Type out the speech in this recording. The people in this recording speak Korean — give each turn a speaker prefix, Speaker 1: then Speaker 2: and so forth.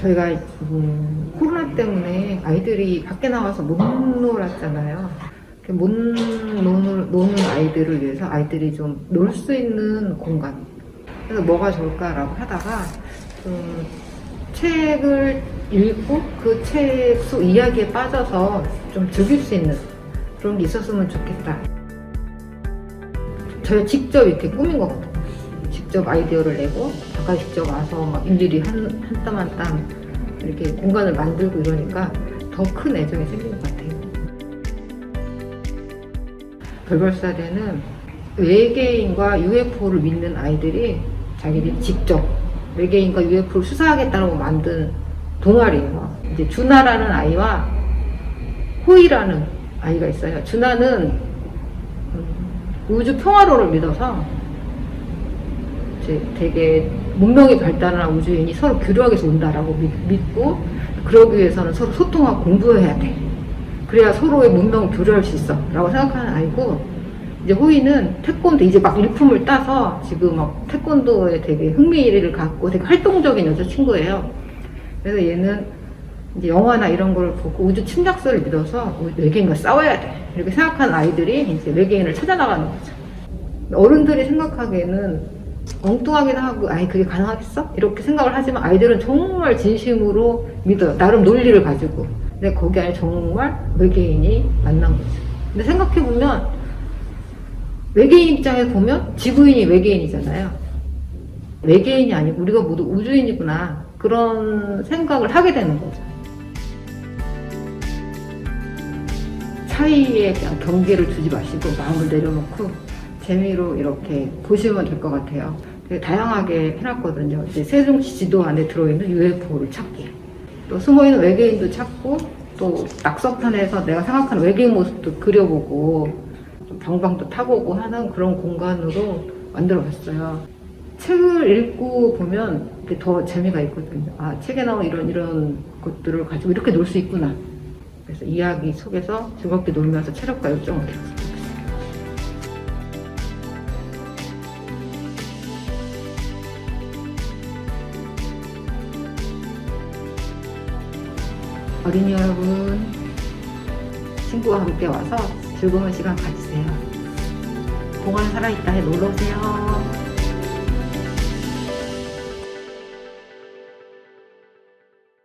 Speaker 1: 저희가 음, 코로나 때문에 아이들이 밖에 나와서 못 놀았잖아요. 못 노는, 노는 아이들을 위해서 아이들이 좀 놀 수 있는 공간. 그래서 뭐가 좋을까라고 하다가 좀 책을 읽고 그 책 속 이야기에 빠져서 좀 즐길 수 있는 그런 게 있었으면 좋겠다. 저희가 직접 이렇게 꾸민 거거든요. 직접 아이디어를 내고 작가 직접 와서 막 일일이 한, 한땀 한 땀 이렇게 공간을 만들고 이러니까 더 큰 애정이 생긴 것 같아요. 별별사대는 외계인과 UFO를 믿는 아이들이 자기들이 직접 외계인과 UFO를 수사하겠다고 만든 동아리예요. 이제 준하라는 아이와 호이라는 아이가 있어요. 준하는 음, 우주 평화론을 믿어서 이제 되게 문명이 발달한 우주인이 서로 위해서 온다라고 믿, 믿고 그러기 위해서는 서로 소통하고 공부해야 돼. 그래야 서로의 문명을 교류할 수 있어. 라고 생각하는 아이고 이제 호이는 태권도 이제 막 일품을 따서 지금 막 태권도에 되게 흥미를 갖고 되게 활동적인 여자친구예요. 그래서 얘는 이제 영화나 이런 걸 보고 우주 침략설을 믿어서 외계인과 싸워야 돼. 이렇게 생각하는 아이들이 이제 외계인을 찾아나가는 거죠. 어른들이 생각하기에는 엉뚱하긴 하고, 아이, 그게 가능하겠어? 이렇게 생각을 하지만 아이들은 정말 진심으로 믿어요. 나름 논리를 가지고. 근데 거기 안에 정말 외계인이 만난 거죠. 근데 생각해보면, 외계인 입장에 보면 지구인이 외계인이잖아요. 외계인이 아니고 우리가 모두 우주인이구나. 그런 생각을 하게 되는 거죠. 차이에 경계를 두지 마시고 마음을 내려놓고 재미로 이렇게 보시면 될 것 같아요. 다양하게 해놨거든요. 이제 세종시 지도 안에 들어있는 UFO를 찾기. 또 숨어있는 외계인도 찾고 또 낙서판에서 내가 생각하는 외계인 모습도 그려보고 좀 방방도 타보고 하는 그런 공간으로 만들어 봤어요. 책을 읽고 보면 더 재미가 있거든요. 아, 책에 나온 이런 이런 것들을 가지고 이렇게 놀 수 있구나. 그래서 이야기 속에서 즐겁게 놀면서 체력과 열정을 키웠어요. 어린이 여러분, 친구와 함께 와서 즐거운 시간 가지세요. 공원 살아있다 해 놀러 오세요.